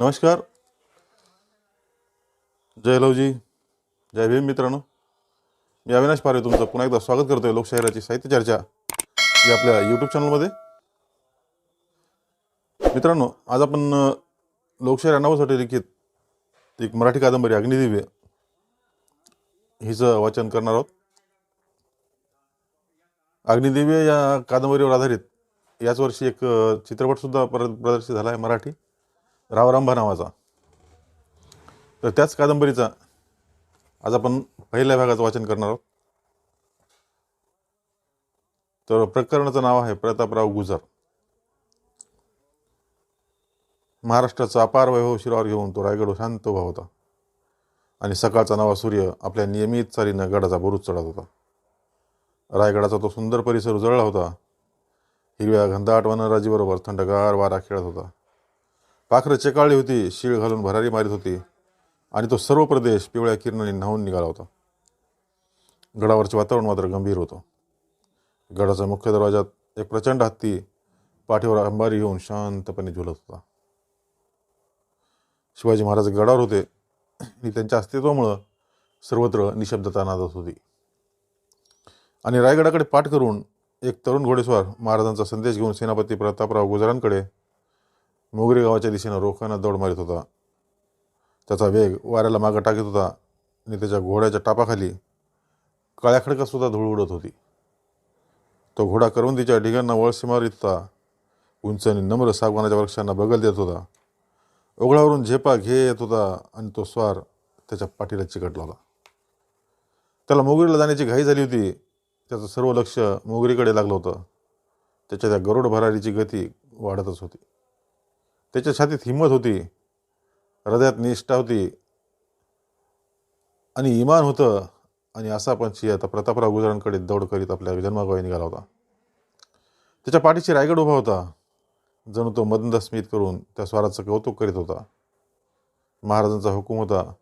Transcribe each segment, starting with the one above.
नमस्कार. जय लवजी. जय भीम मित्रांनो. मी अविनाश पारे तुमचं पुन्हा एकदा स्वागत करतो आहे लोकशाहिराची साहित्य चर्चा या आपल्या यूट्यूब चॅनलमध्ये मित्रांनो आज आपण लोकशाही लोकशाहीर लिखित एक मराठी कादंबरी अग्निदिव्य हिचं वाचन करणार आहोत. अग्निदिव्य या कादंबरीवर आधारित याच वर्षी एक चित्रपटसुद्धा प्र प्रदर्शित झाला आहे मराठी. रावरांभा नावाचा. तर त्याच कादंबरीचा आज आपण पहिल्या भागाचं वाचन करणार आहोत. तर प्रकरणाचं नाव आहे प्रतापराव गुजर. महाराष्ट्राचा अपार वैभव शिरावर घेऊन तो रायगड शांत उभा होता. आणि सकाळचा नवा सूर्य आपल्या नियमित चालीनं गडाचा बुरुज चढत होता. रायगडाचा तो सुंदर परिसर उजळला होता. हिरव्या घनदाट वनराजीबरोबर थंडगार वारा खेळत होता. पाखरं चेकाळली होती शीळ घालून भरारी मारित होती आणि तो सर्व प्रदेश पिवळ्या किरणाने न्हावून निघाला होता. गडावरचे वातावरण मात्र गंभीर होतं. गडाच्या मुख्य दरवाजात एक प्रचंड हत्ती पाठीवर अंबारी येऊन शांतपणे झुलत होता. शिवाजी महाराज गडावर होते आणि त्यांच्या अस्तित्वामुळं सर्वत्र निशब्दता नादत होती. आणि रायगडाकडे पाठ करून एक तरुण घोडेस्वार महाराजांचा संदेश घेऊन सेनापती प्रतापराव गुजरांकडे मोगरी गावाच्या दिशेनं रोखांना दौड मारित होता. त्याचा वेग वाऱ्याला मागं टाकीत होता आणि त्याच्या घोड्याच्या टापाखाली काळ्या खडकासुद्धा धूळ उडत होती. तो घोडा करवंदीच्या ढिगांना वळसे मारित होता. उंच आणि नम्र सागवानाच्या वृक्षांना बगल देत होता. ओघळावरून झेपा घे येत होता आणि तो स्वार त्याच्या पाठीला चिकटला होता. त्याला मोगरीला जाण्याची घाई झाली होती. त्याचं सर्व लक्ष मोगरीकडे लागलं होतं. त्याच्या त्या गरुड भरारीची गती वाढतच होती. त्याच्या छातीत हिंमत होती. हृदयात निष्ठा होती. आणि इमान होतं. आणि असा पंछी आता प्रतापराव गुजरांकडे दौड करीत आपल्या जन्मागावी निघाला होता. त्याच्या पाठीशी रायगड उभा होता. जणू तो मंद स्मित करून त्या स्वाराचं कौतुक करीत होता. महाराजांचा हुकूम होता.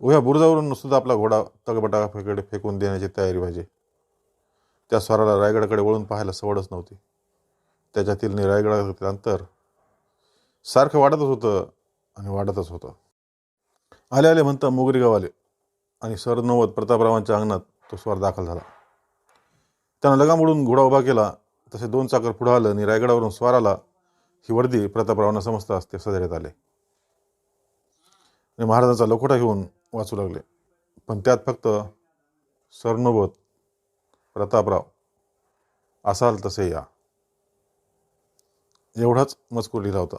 उभ्या बुरुजावरून सुद्धा आपला घोडा तगबटाकडे फेकून देण्याची तयारी पाहिजे त्या स्वाराला रायगडाकडे वळून पाहायला सवडच नव्हती. त्याच्यातील आणि रायगडातील अंतर सारखं वाढतच होतं आणि वाढतच होतं. आले आले म्हणता मोगरी गाव आले आणि सरनवत प्रतापरावांच्या अंगणात तो स्वार दाखल झाला. त्यानं लगाम उडून घोडा उभा केला तसे दोन चाकर पुढं आलं आणि रायगडावरून स्वार आला. ही वर्दी प्रतापरावांना समजताच ते सजऱ्यात आले. आणि महाराजांचा लखोटा घेऊन वाचू लागले. पण त्यात फक्त सरनोबत प्रतापराव असाल तसे या. एवढाच मजकूर लिहिला होता.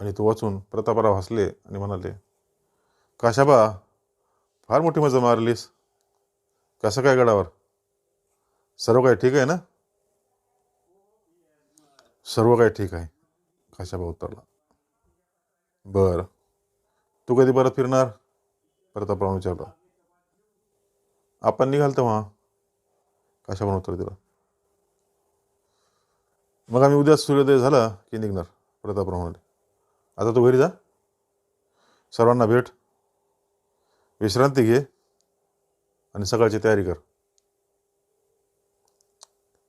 आणि तो वाचून प्रतापराव हसले आणि म्हणाले काशाबा फार मोठी मजा मारलीस. कसं काय गडावर? सर्व काही ठीक आहे ना? सर्व काही ठीक आहे काशाबा उत्तरला. बरं. तू कधी परत फिरणार? प्रतापराव विचारला. आपण निघाल तेव्हा काशाबानं उत्तर दिलं. मग आम्ही उद्या सूर्योदय झाला की निघणार प्रतापराव म्हणाले. आता तू घरी जा. सर्वांना भेट. विश्रांती घे आणि सकाळची तयारी कर.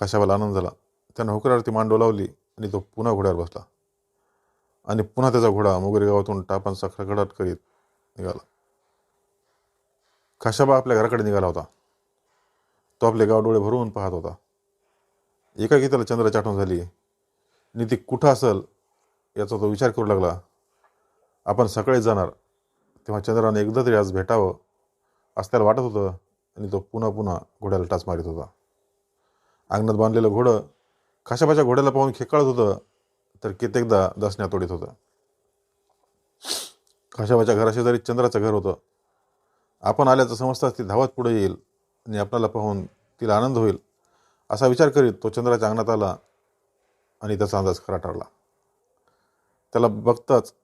काशाबाला आनंद झाला? त्यानं हुकरावरती मान डोलावली आणि तो पुन्हा घोड्यावर बसला. आणि पुन्हा त्याचा घोडा मोगरी गावातून टापांचा खडखडाट करीत निघाला. काशाबा आपल्या घराकडे निघाला होता? तो आपले गाव डोळे भरून पाहत होता. एकाकी त्याला चंद्राची आठवण झाली. आणि ती कुठं असेल? याचा तो विचार करू लागला. आपण सकाळीच जाणार. तेव्हा चंद्राने एकदा तरी आज भेटावं असं त्याला वाटत होतं आणि तो पुन्हा पुन्हा घोड्याला टाच मारित होता. अंगणात बांधलेलं घोडं खाशाबाच्या घोड्याला पाहून खेकाळत होतं तर कित्येकदा दसण्यात ओढीत होतं. खाशाबाच्या घराशेजारी चंद्राचं घर होतं. आपण आल्याचं समजताच ती धावत पुढे येईल आणि आपणाला पाहून तिला आनंद होईल असा विचार करीत तो चंद्राच्या अंगणात आला आणि त्याचा अंदाज खरा ठरला. त्याला बघताच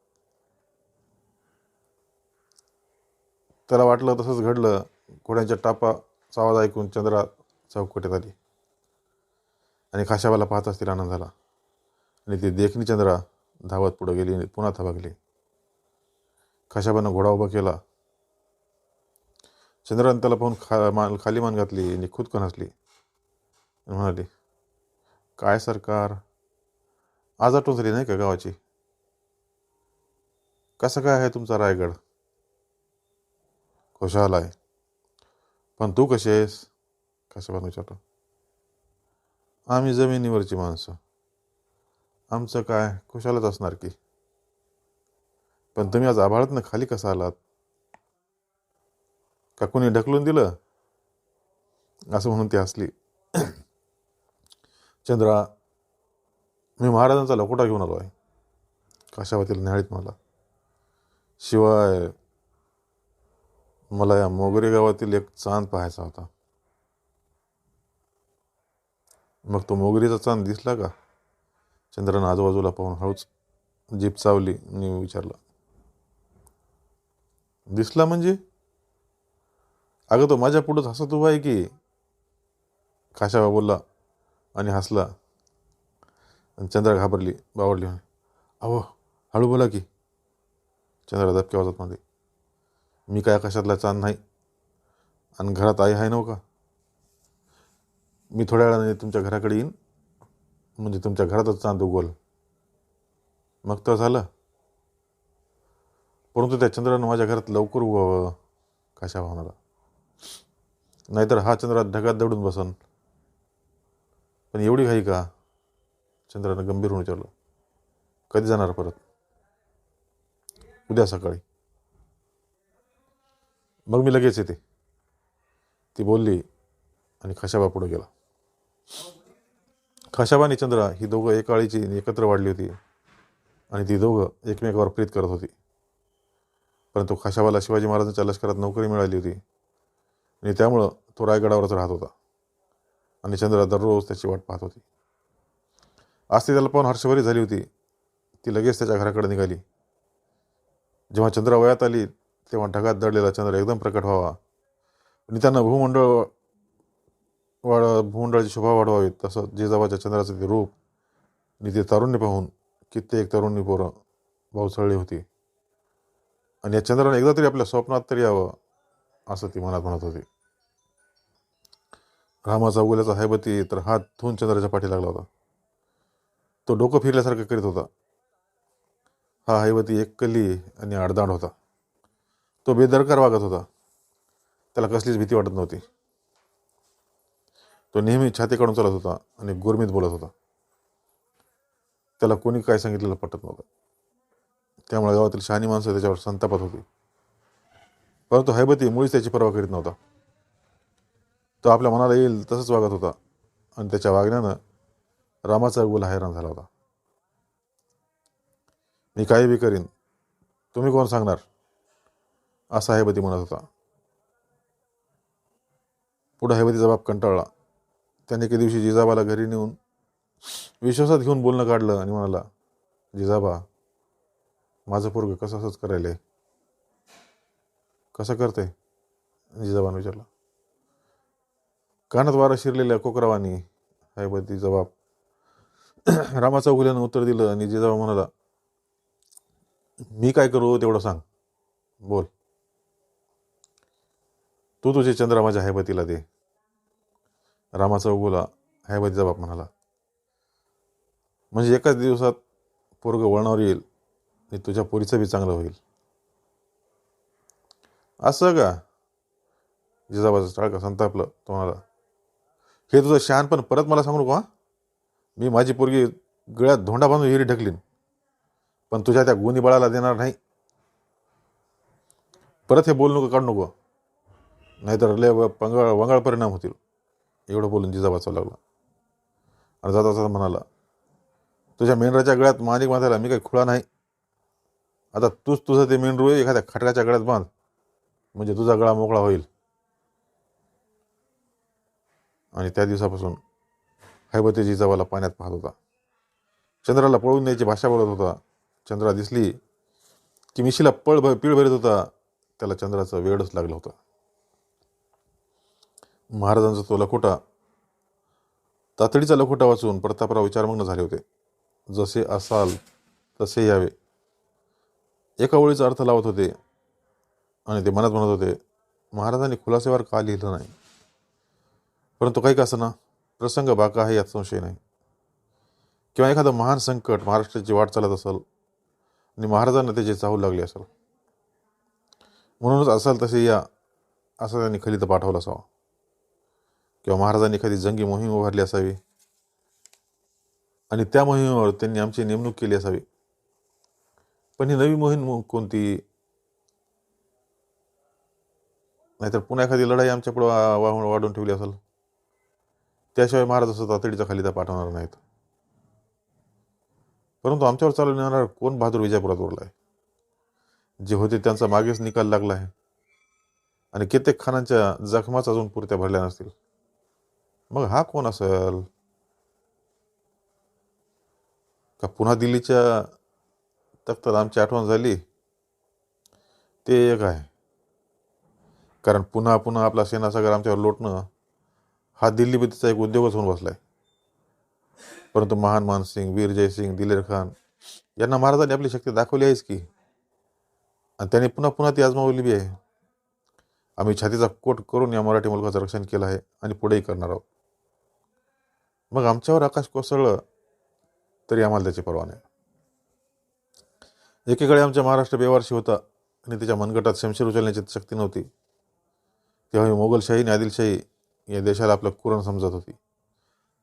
त्याला वाटलं तसंच घडलं. घोड्यांच्या टापाचा आवाज ऐकून चंद्रा चौकटीत आली. आणि खाशाबाला पाहताच तिला आनंद झाला. आणि ती देखणी चंद्रा धावत पुढं गेली आणि पुन्हा थबकली. खाशाबानं घोडा उभा केला. चंद्राने त्याला पाहून खा मान खाली मान घातली आणि खुदकन हसली. म्हणाली काय सरकार? आज आठवण झाली नाही का गावाची? कसं काय आहे तुमचा रायगड? खुशाल आहे. पण तू कशी आहेस? कसं पण विचारतो. आम्ही जमिनीवरची माणसं. आमचं काय? खुशालच असणार की. पण तुम्ही आज आभाळातनं खाली कसा आलात? का कोणी ढकलून दिलं? असं म्हणून ती असली चंद्रा मी महाराजांचा लकोटा घेऊन आलो आहे काशावातील न्याळीत मला? शिवाय मला या मोगरे गावातील एक चांद पाहायचा होता. मग तो मोगरीचा चांद दिसला का? चंद्रानं आजूबाजूला पाहून हळूच जीप चावली मी विचारला दिसला म्हणजे? अगं तो माझ्या पुढंच हसत उभा आहे की काशाबा बोलला आणि हसला. आणि चंद्रा घाबरली बावडली अहो हळू बोला की. चंद्र दबक्या वाजत मध्ये मी काय कशातला चांद नाही आणि घरात आई आहे नव का? मी थोड्या वेळाने तुमच्या घराकडे येईन म्हणजे तुमच्या घरातच चांद उगवल. मग तर झालं. परंतु त्या चंद्रानं माझ्या घरात लवकर उगवावं कशा भावनाला? नाहीतर हा चंद्र ढगात दडून बसन. पण एवढी घाई का? चंद्रानं गंभीर होऊन विचारलं कधी जाणार परत? उद्या सकाळी. मग मी लगेच येते. ती बोलली आणि खशाबा पुढे गेला. खशाबा आणि चंद्रा ही दोघं एकाळीची एकत्र वाढली होती आणि ती दोघं एकमेकावर प्रीत करत होती. परंतु खशाबाला शिवाजी महाराजांच्या लष्करात नोकरी मिळाली होती आणि त्यामुळं तो रायगडावरच राहत होता आणि चंद्रा दररोज त्याची वाट पाहत होती. आज ती त्याला पाहून हर्षभरी झाली होती. ती लगेच त्याच्या घराकडे निघाली. जेव्हा चंद्र वयात आली तेव्हा ढगात दडलेला चंद्र एकदम प्रकट व्हावा. आणि त्यांना भूमंडळ वाढ भूमंडळाची शोभा वाढवावी तसं जिजाबाच्या चंद्राचं ते रूप आणि ते तारुण्य पाहून कित्येक तरुणी पोरं भाऊसळली होती. आणि या चंद्राने एकदा तरी आपल्या स्वप्नात तरी यावं असं ती मनात म्हणत होती. रामाचा उगल्याचा हैबती तर हात धुवून चंद्राच्या पाठी लागला होता. तो डोकं फिरल्यासारखं करीत होता. हा हैवती एक कली आणि आडदांड होता. तो बेदरकार वागत होता. त्याला कसलीच भीती वाटत नव्हती. तो नेहमी छाती काढून चालत होता आणि गुरमीत बोलत होता. त्याला कोणी काय सांगितलेलं पटत नव्हतं. त्यामुळे गावातील शहाणी माणसं त्याच्यावर संतापत होती. परंतु हैबती मुळीच त्याची पर्वा करीत नव्हता. तो आपल्या मनाला येईल तसंच वागत होता. आणि त्याच्या वागण्यानं रामाचा गुल हैराण झाला होता. मी काही बी करीन. तुम्ही कोण सांगणार? असा हैबती म्हणत होता. पुढं हैबतीचा बाप कंटाळला. त्याने एके दिवशी जिजाबाला घरी नेऊन विश्वासात घेऊन बोलणं काढलं आणि म्हणाला जिजाबा माझं पोरग कसं असंच करायला? कसं करते जिजाबानं विचारलं कानात वारा शिरलेल्या कोकरावानी हैबतीचा बाप रामाचा उघल्यानं उत्तर दिलं आणि जिजाबा म्हणाला मी काय करू तेवढं सांग. बोल. तू तुझे चंद्र माझ्या हैबतीला दे. रामाचा उगोला हैबतीचा बाप म्हणाला. म्हणजे एकाच दिवसात पोरग वळणावर येईल आणि तुझ्या पोरीचं बी चांगलं होईल. असं का? जिजाबाचं टाळका संतापलं तो म्हणाला हे तुझं शहाणपण परत मला सांगू नको मी माझी पोरगी गळ्यात धोंडा बांधून हिरी ढकलीन. पण तुझ्या त्या गुणी बळाला देणार नाही. परत हे बोल नको काढू नको. नाहीतर लय व- पंगळ वंगाळ परिणाम होतील. एवढं बोलून जिजाबा चालू लागला. आणि जाता जाता म्हणाला तुझ्या मेंढराच्या गळ्यात मानिक बांधायला मी काही खुळा नाही. आता तूच तुझं ते मेंढरू एखाद्या खटकाच्या गळ्यात बांध. म्हणजे तुझा गळा मोकळा होईल. आणि त्या दिवसापासून हैबते जिजाबाला पाण्यात पाहत होता. चंद्राला पळून द्यायची भाषा बोलत होता. चंद्रा दिसली की मिशीला पळ भ पीळ भरत होता. त्याला चंद्राचा वेडच लागला होता. महाराजांचा तो लखोटा तातडीचा लखोटा वाचून प्रतापराव विचारमग्न झाले होते. जसे असाल तसे यावे. एका ओळीचा अर्थ लावत होते आणि ते मनात म्हणत होते महाराजांनी खुलासेवार का लिहिलं नाही? परंतु काही का असं प्रसंग बाका आहे यात संशय नाही. किंवा एखादं महान संकट महाराष्ट्राची वाट चालत असेल आणि महाराजांना त्याचे चाहू लागले असेल म्हणूनच असाल तसे या असं त्यांनी खलित पाठवलं असावा. किंवा महाराजांनी एखादी जंगी मोहीम उभारली असावी. आणि त्या मोहिमेवर त्यांनी आमची नेमणूक केली असावी. पण ही नवी मोहीम कोणती? नाहीतर पुन्हा एखादी लढाई आमच्या पुढं वाढून ठेवली असेल? त्याशिवाय महाराज असं तातडीचा खालीदा पाठवणार नाहीत. परंतु आमच्यावर चालून येणार कोण बहादूर विजापुरात उरला आहे जे होते त्यांचा मागेच निकाल लागला आहे. आणि कित्येक खानांच्या जखमाच अजून पुरत्या भरल्या नसतील. मग हा कोण असेल? का पुन्हा दिल्लीच्या तख्तात आमची आठवण झाली? ते एक आहे. कारण पुन्हा पुन्हा आपला सेनासागर आमच्यावर लोटणं हा दिल्लीबद्दीचा एक उद्योगच होऊन बसला आहे परंतु महान मानसिंग वीर जयसिंग दिलेर खान यांना महाराजांनी आपली शक्ती दाखवली आहेच की. आणि त्यांनी पुन्हा पुन्हा ती आजमावली बी आहे. आम्ही छातीचा कोट करून या मराठी मुलगाचं रक्षण केलं आहे आणि पुढेही करणार आहोत. मग आमच्यावर आकाश कोसळलं तरी आम्हाला त्याची पर्वा नाही. एकीकडे आमच्या महाराष्ट्र बेवारशी होता आणि त्याच्या मनगटात शमशीर उचलण्याची शक्ती नव्हती. तेव्हा मोगलशाही आणि आदिलशाही या देशाला आपलं कुरण समजत होती.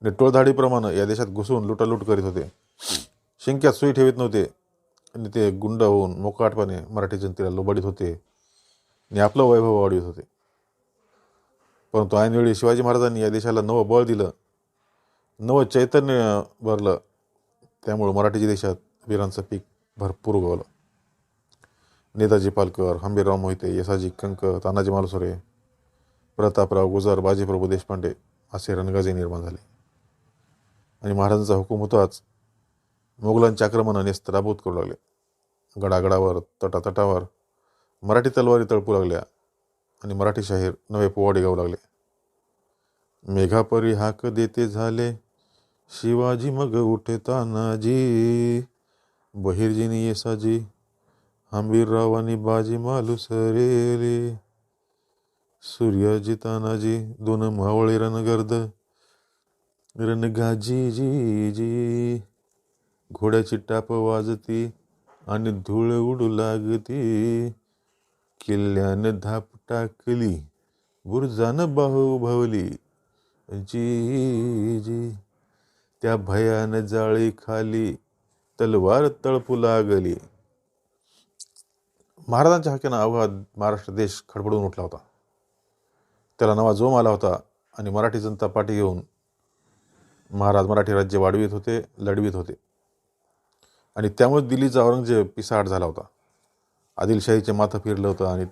आणि टोळधाडीप्रमाणे या देशात घुसून लुटालूट करीत होते. शिंक्यात सुई ठेवीत नव्हते. आणि ते गुंड होऊन मोकाटपणे मराठी जनतेला लोबाडीत होते. आणि आपलं वैभव वाढवित होते. परंतु ऐनवेळी शिवाजी महाराजांनी या देशाला नवं बळ दिलं. नवं चैतन्य भरलं. त्यामुळं मराठीच्या देशात वीरांचं पीक भरपूर उगवलं. नेताजी पालकर हंबीरराव मोहिते यसाजी कंक तानाजी मालुसरे प्रतापराव गुजर बाजीप्रभू देशपांडे असे रणगाजे निर्माण झाले. आणि महाराजांचा हुकूम होताच. मुघलांच्या आक्रमणाने नेस्तराभूत करू लागले. गडागडावर तटातटावर मराठी तलवारी तळपू लागल्या आणि मराठी शाहीर नवे पोवाडे गाऊ लागले. मेघापरी हाक देते झाले शिवाजी मग उठे तानाजी बहिर्जीनी येसाजी हंबीररावानी आणि बाजी मालुसरेले सूर्याजी तानाजी दोन मावळे रणगर्द रणगाजी जी जी. घोड्याची टाप वाजती आणि धूळ उडू लागती. किल्ल्यानं धाप टाकली बुरजानं बाहुभवली जी जी. त्या भयानं जाळी खाली तलवार तळपू लागली. महाराजांच्या हाकेनं अवघात महाराष्ट्र देश खडबडून उठला होता. त्याला नवा जोम आला होता आणि मराठी जनता पाठी घेऊन महाराज मराठी राज्य वाढवित होते लढवित होते. आणि त्यामुळे दिल्लीचा औरंगजेब पिसाट झाला होता. आदिलशाहीचे माथं फिरलं होतं आणि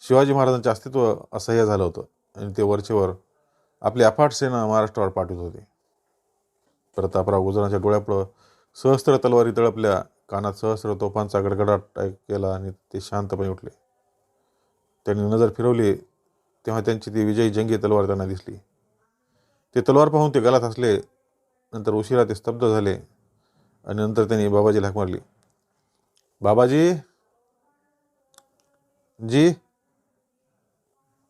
शिवाजी महाराजांचे अस्तित्व असह्य झालं होतं. आणि ते वरचेवर आपली अफाट सेना महाराष्ट्रावर पाठवत होते. प्रतापराव गुजरांच्या डोळ्यापुढं सहस्त्र तलवारी तळपल्या कानात सहस्त्र तोफांचा गडगडाट केला आणि ते शांतपणे उठले. त्यांनी नजर फिरवली तेव्हा त्यांची ती विजयी जंगी तलवार त्यांना दिसली. ते तलवार पाहून ते गलात हसले. नंतर उशिरा ते स्तब्ध झाले आणि नंतर त्यांनी बाबाजीला हाक मारली. बाबाजी! जी!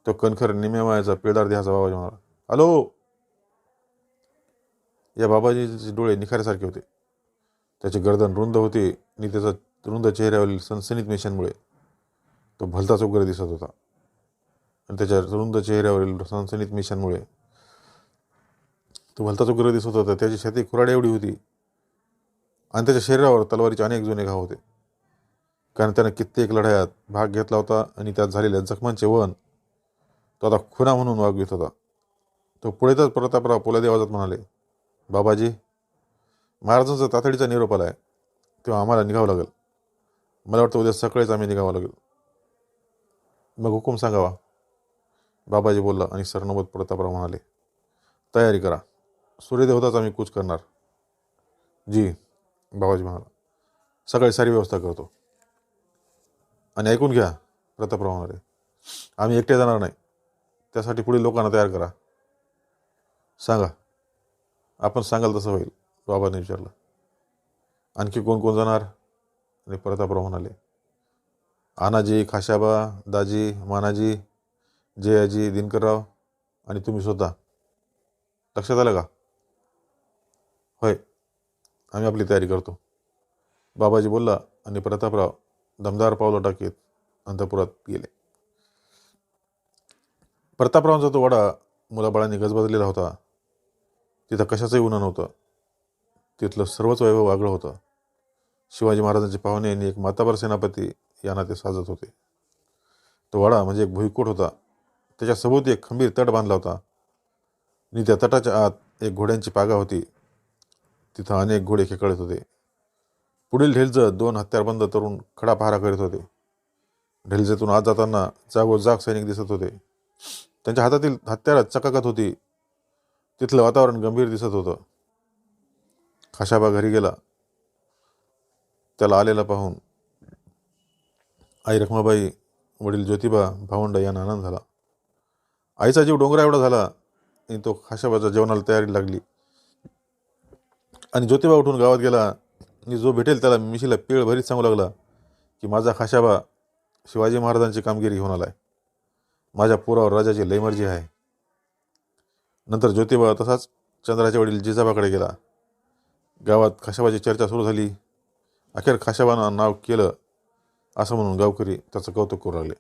तो कणखर निमेमायाचा पिळदार देहाचा बाबाजी म्हणाला. हॅलो! या बाबाजीचे डोळे निखाऱ्यासारखे होते. त्याचे गर्दन रुंद होती आणि त्याचा रुंद चेहऱ्यावरील सनसनीत मेशांमुळे तो भलताच उग्र दिसत होता. आणि त्याच्या रुंद चेहऱ्यावरील सनसनीत मिशनमुळे तो भलताच उग्र दिसत होता त्याची छाती खुराडी एवढी होती. आणि त्याच्या शरीरावर तलवारीचे अनेक जुने घाव होते. कारण त्यानं कित्येक लढायात भाग घेतला होता आणि त्यात झालेल्या जखमांचे वन तो आता खुना म्हणून वागवित होता. तो पुढे तर प्रतापराव पोलादी आवाजात म्हणाले बाबाजी महाराजांचा तातडीचा निरोप आला आहे तेव्हा आम्हाला निघावं लागेल. मला वाटतं उद्या सकाळीच आम्ही निघावं लागेल. मग हुकूम सांगावा. बाबाजी बोलला आणि सरनोबत प्रतापराव म्हणाले तयारी करा. सूर्यदेवताच आम्ही कूच करणार. जी बाबाजी म्हणाला सकाळी सारी व्यवस्था करतो. आणि ऐकून घ्या प्रतापराव म्हणाले आम्ही एकटे जाणार नाही. त्यासाठी पुढील लोकांना तयार करा. सांगा. आपण सांगाल तसं होईल. बाबांनी विचारलं. आणखी कोण कोण जाणार? आणि प्रतापराव म्हणाले. आनाजी खाशाबा दाजी मानाजी जयाजी दिनकरराव आणि तुम्ही स्वतः. लक्षात आलं का? आम्ही आपली तयारी करतो. बाबाजी बोलला आणि प्रतापराव दमदार पावलं टाकीत अंतपुरात गेले. प्रतापरावांचा तो वाडा मुलाबाळांनी गजबजलेला होता. तिथं कशाचंही उन्हा नव्हतं. तिथलं सर्वच वैभव आगळं होतं. शिवाजी महाराजांचे पाहुणे आणि एक माताबर सेनापती यांना ते साजत होते. तो वाडा म्हणजे एक भुईकोट होता. त्याच्या सभोवती एक खंबीर तट बांधला होता. आणि त्या तटाच्या आत एक घोड्यांची पागा होती. तिथं अनेक घोडे खेकळत होते. पुढील ढेलजत दोन हत्यारबंद तरुण खडा पहारा करीत होते. ढेलजेतून आत जाताना जागोजाग सैनिक दिसत होते. त्यांच्या हातातील हत्यारं चकाकत होती. तिथलं वातावरण गंभीर दिसत होतं. खाशाबा घरी गेला. त्याला आलेला पाहून आई रखमाबाई वडील ज्योतिबा भावंड यांना आनंद झाला. आईचा जीव डोंगरा एवढा झाला आणि तो खाशाबाच्या जेवणाला तयारी लागली. आणि ज्योतिबा उठून गावात गेला. आणि जो भेटेल त्याला मिशीला पीळ भरीत सांगू लागला की माझा खाशाबा शिवाजी महाराजांची कामगिरी घेऊन आहे माझ्या पोरावर राजाची लयमर्जी आहे. नंतर ज्योतिबा तसाच चंद्राच्या वडील जिजाबाकडे गेला. गावात खाशाबाची चर्चा सुरू झाली. अखेर खाशाबानं नाव केलं असं म्हणून गावकरी त्याचं कौतुक करू लागले.